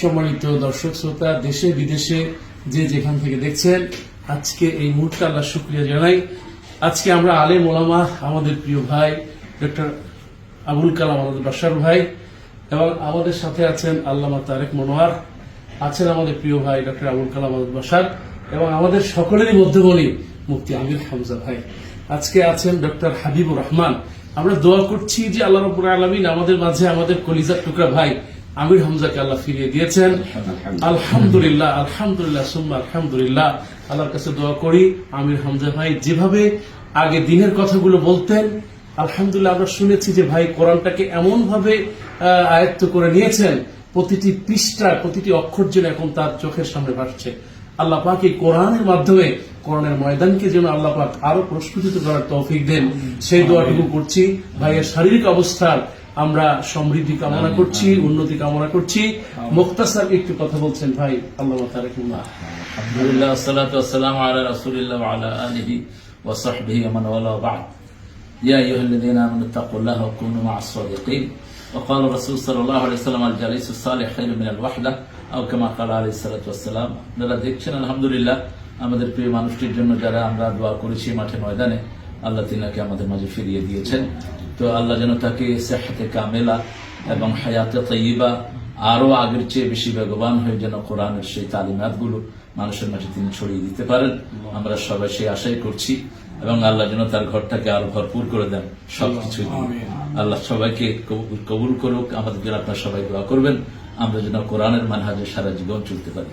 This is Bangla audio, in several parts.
সম্মানিত দর্শক শ্রোতা, দেশে বিদেশে যে যেখান থেকে দেখছেন, আজকে এই মুহূর্তে আল্লাহ শুকরিয়া জানাই। আজকে আমরা ওলামা আমাদের প্রিয় ভাই, ডক্টর আবুল কালাম আমাদের বাসার ভাই এবং আমাদের সাথে আছেন আল্লামা তারেক মনোয়ার, আছেন আমাদের প্রিয় ভাই ডক্টর আবুল কালাম আমাদের বাসার এবং আমাদের সকলেরই মধ্যমণি মুফতি আমির হামজা ভাই। আজকে আছেন ডক্টর হাবিবুর রহমান। আমরা দোয়া করছি যে আল্লাহ রব্বুল আলমিন আমাদের মাঝে আমাদের কলিজার টুকরা ভাই আমির হামজাকে আল্লাহ ফিরিয়ে দিয়েছেন। আলহামদুলিল্লাহ আলহামদুলিল্লাহ, সুম্মা আলহামদুলিল্লাহ। আল্লাহর কাছে দোয়া করি আমির হামজা ভাই যেভাবে আগে দিনের কথাগুলো বলতেন, আলহামদুলিল্লাহ আমরা শুনেছি যে ভাই কোরআনটাকে এমন ভাবে আয়ত্ত করে নিয়েছেন, প্রতিটি পৃষ্ঠা প্রতিটি অক্ষর যেন এখন তার চোখের সামনে ভাসছে। আল্লাহ পাক এই কোরআনের মাধ্যমে কোরআনের ময়দানকে যেন আল্লাহ পাক আরো প্রস্ফুটিত করার তৌফিক দেন সেই দোয়াটুকু করছি ভাইয়ের শারীরিক অবস্থার আমরা সমৃদ্ধি কামনা করছি উন্নতি কামনা করছি মুক্তাসার একটু কথা বলছেন ভাই আল্লাহ তারেকুল্লাহ আলহামদুলিল্লাহ والصلاة والسلام على رسول الله وعلى آله وصحبه ومن والاه بعد يا أيها الذين آمنوا اتقوا الله وكونوا مع الصادقين وقال الرسول صلى الله عليه وسلم الجليس الصالح خير من الوحدة আউকামা কালা যারা দেখছেন আলহামদুলিল্লাহ আমাদের প্রিয় মানুষটির জন্য যারা আমরা দোয়া করেছি মাঠে ময়দানে আল্লাহ তিনাকে আমাদের মাঝে ফিরিয়ে দিয়েছেন। তো আল্লাহ যেন তাকে সেহাতে কামেলা এবং হায়াতে তৈবা আরও আগের চেয়ে বেশি হয়ে যেন কোরআনের সেই তালিমাতগুলো মানুষের মাঝে তিনি ছড়িয়ে দিতে পারেন। আমরা সবাই সেই আশাই করছি এবং আল্লাহ যেন তার ঘরটাকে আরও ভরপুর করে দেন সবকিছু আল্লাহ সবাইকে কবুল করুক আমাদের আপনার সবাই দোয়া করবেন। আমরা যেন কোরআনের মানহাজে সারা জীবন চলতে পারি।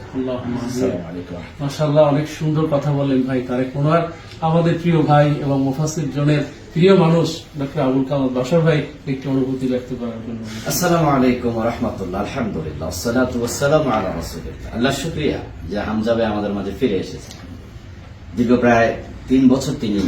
মাশাআল্লাহ অনেক সুন্দর কথা বললেন ভাই তারেক মনোয়ার আমাদের প্রিয় ভাই এবং মুফাসির জনের প্রিয় মানুষ ডক্টর আবুল কামাল বাসার ভাই একটি অনুভূতি ব্যক্ত করার জন্য। আসসালামু আলাইকুম রহমতুল্লাহ আলহামদুলিল্লাহ সালাতু ওয়াসসালামু আলা রাসূলিল্লাহ। আল্লাহ শুকরিয়া যে হামজা ভাই আমাদের মাঝে ফিরে এসেছেন। দীর্ঘ প্রায় তিন বছর তিনি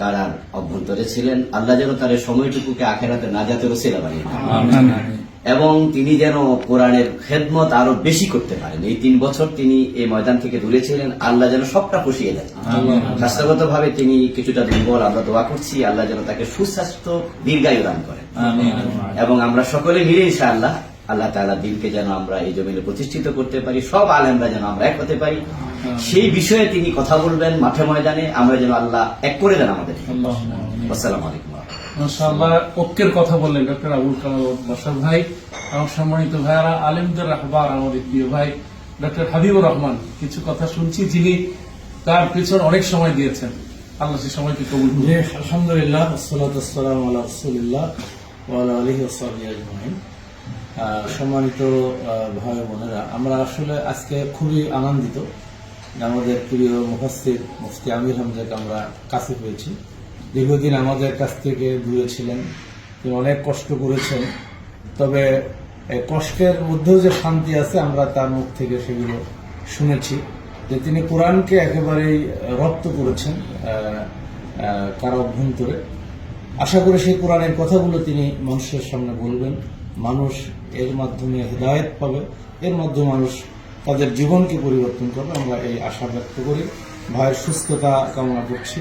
কারার অভ্যন্তরে ছিলেন। আল্লাহ যেন তার সময়টুকুকে আখেরাতে নাজাতের ওসিলা বানিয়ে দেন। আমিন। এবং তিনি যেন কোরআনের খেদমত আরও বেশি করতে পারেন। এই তিন বছর তিনি এই ময়দান থেকে দূরে ছিলেন। আল্লাহ যেন সবটা পুষিয়ে দেন। স্বাস্থ্যগত ভাবে তিনি কিছুটা দুর্বল আমরা দোয়া করছি আল্লাহ যেন তাকে সুস্বাস্থ্য দীর্ঘায়ু দান করেন। এবং আমরা সকলে মিলে ইনশাআল্লাহ আল্লাহ তাআলা দিনকে যেন আমরা এই জমিনে প্রতিষ্ঠিত করতে পারি সব আলেমরা যেন আমরা এক হতে পারি। সেই বিষয়ে তিনি কথা বলবেন মাঠে ময়দানে আমরা যেন আল্লাহ এক করে দেন আমাদের আসসালামু আলাইকুম। মাশাআল্লাহ ঐক্যের কথা বললেন ডক্টর আবুল কালাম বাসার ভাই আমার সম্মানিত ভাইয়ারা আলেমদের রাহবার আমাদের প্রিয় ভাই ডক্টর হাবিবুর রহমান। কিছু কথা শুনছি যিনি তার পিছনে অনেক সময় দিয়েছেন। আল্লাহ সে সময়কে কবুল আলহামদুলিল্লাহ আসসালাতু ওয়াসসালামু আলা রাসূলিল্লাহ আলিহি আহ, সম্মানিত ভাই বোনেরা আমরা আসলে আজকে খুবই আনন্দিত আমাদের প্রিয় মুফাসসির মুফতি আমির হামজাকে আমরা কাছে পেয়েছি। দীর্ঘদিন আমাদের কাছ থেকে দূরে ছিলেন। তিনি অনেক কষ্ট করেছেন। তবে কষ্টের মধ্যেও যে শান্তি আছে, আমরা তার মুখ থেকে সেগুলো শুনেছি যে তিনি কোরআনকে একেবারেই রপ্ত করেছেন কারও অভ্যন্তরে। আশা করি সেই কোরআনের কথাগুলো তিনি মানুষের সামনে বলবেন। মানুষ এর মাধ্যমে হৃদায়ত পাবে। এর মাধ্যমে মানুষ তাদের জীবনকে পরিবর্তন করবে। আমরা এই আশা ব্যক্ত করি। ভাইয়ের সুস্থতা কামনা করছি,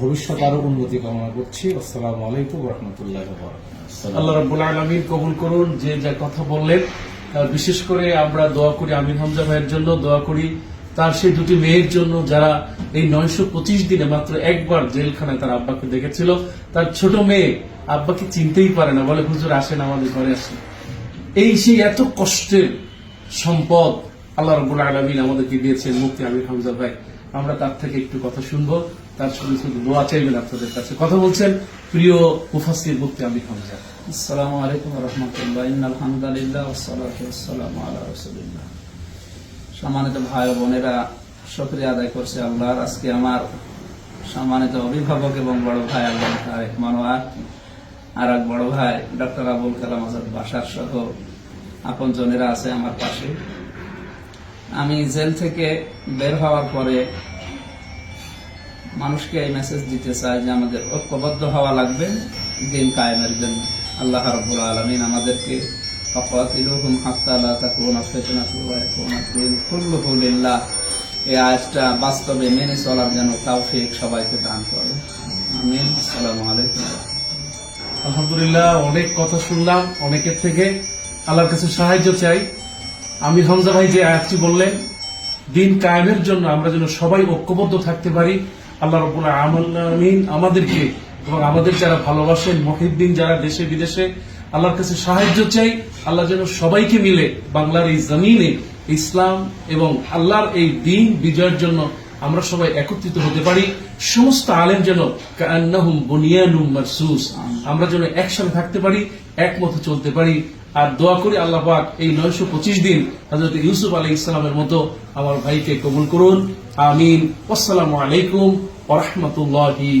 ভবিষ্যৎ আরও উন্নতি কামনা করছি। আসসালামু আলাইকুম রহমতুল্লাহ আল্লাহ রাব্বুল আলামিন কবুল করুন, যে যা কথা বললেন বিশেষ করে আমরা দোয়া করি আমির হামজা ভাইয়ের জন্য, দোয়া করি তার সেই দুটি মেয়ের জন্য যারা এই নয়শো পঁচিশ দিনে মাত্র একবার জেলখানায় তার আব্বাকে দেখেছিল। তার ছোট মেয়ে আব্বাকে চিনতেই পারে না, বলে, হুজুর, আসেন, আমাদের ঘরে আসেন। এই সেই এত কষ্টের সম্পদ আল্লাহ রব্বুল আলমিন আমাদেরকে দিয়েছেন মুক্তি আমির হামজা ভাই। আমরা তার থেকে একটু কথা শুনব। তার সঙ্গে শুধু দোয়া চাইবেন আপনাদের কাছে। কথা বলছেন প্রিয় মুফাসির মুক্তি আমির হামজা। আসসালামু আলাইকুম রহমতুল্লাহ। আলহামদুলিল্লাহ ওসালাম আল্লাহ রসুলিল্লাহ। সম্মানিত ভাই বোনেরা, শুক্রিয়া আদায় করছে আল্লাহর। আজকে আমার সম্মানিত অভিভাবক এবং বড় ভাই আল্লাহ তারেক মানোয়ার, আর এক বড় ভাই ডক্টর আবুল কালাম আজাদ বাসার সহ আপন জনেরা আছে আমার পাশে। আমি জেল থেকে বের হওয়ার পরে মানুষকে এই মেসেজ দিতে চাই যে আমাদের ঐক্যবদ্ধ হওয়া লাগবে গেম কায়েমের জন্য। আল্লাহ রব্বুল আলমিন আমাদেরকে বাস্তবে মেনে চলার জন্য সবাইকে দান আমিন। আলাইকুম। আলহামদুলিল্লাহ, অনেক কথা শুনলাম অনেকের থেকে। আল্লাহর কাছে সাহায্য চাই। আমি হামজা ভাই যে আয়াতটি বললেন, দিন কায়েমের জন্য আমরা যেন সবাই ঐক্যবদ্ধ থাকতে পারি আল্লাহ রবুল্লাহ আমিন আমাদেরকে এবং আমাদের যারা ভালোবাসেন, মহিদ্দিন যারা দেশে বিদেশে, আল্লাহর কাছে সাহায্য চাই। আল্লাহ যেন সবাইকে মিলে বাংলার এই জমিনে ইসলাম এবং আল্লাহর এই দিন বিজয়ের জন্য আমরা সবাই একত্রিত হতে পারি। সমস্ত আলেম যেন কান্নাহুম মারসুস। আমরা যেন একসাথে থাকতে পারি, একমত চলতে পারি। আর দোয়া করি আল্লাহ পাক এই নয়শো পঁচিশ দিন হজরত ইউসুফ আলী ইসলামের মতো আমার ভাইকে কবুল করুন। আমিন। আসসালামু আলাইকুম ওরহমতুল্লাহি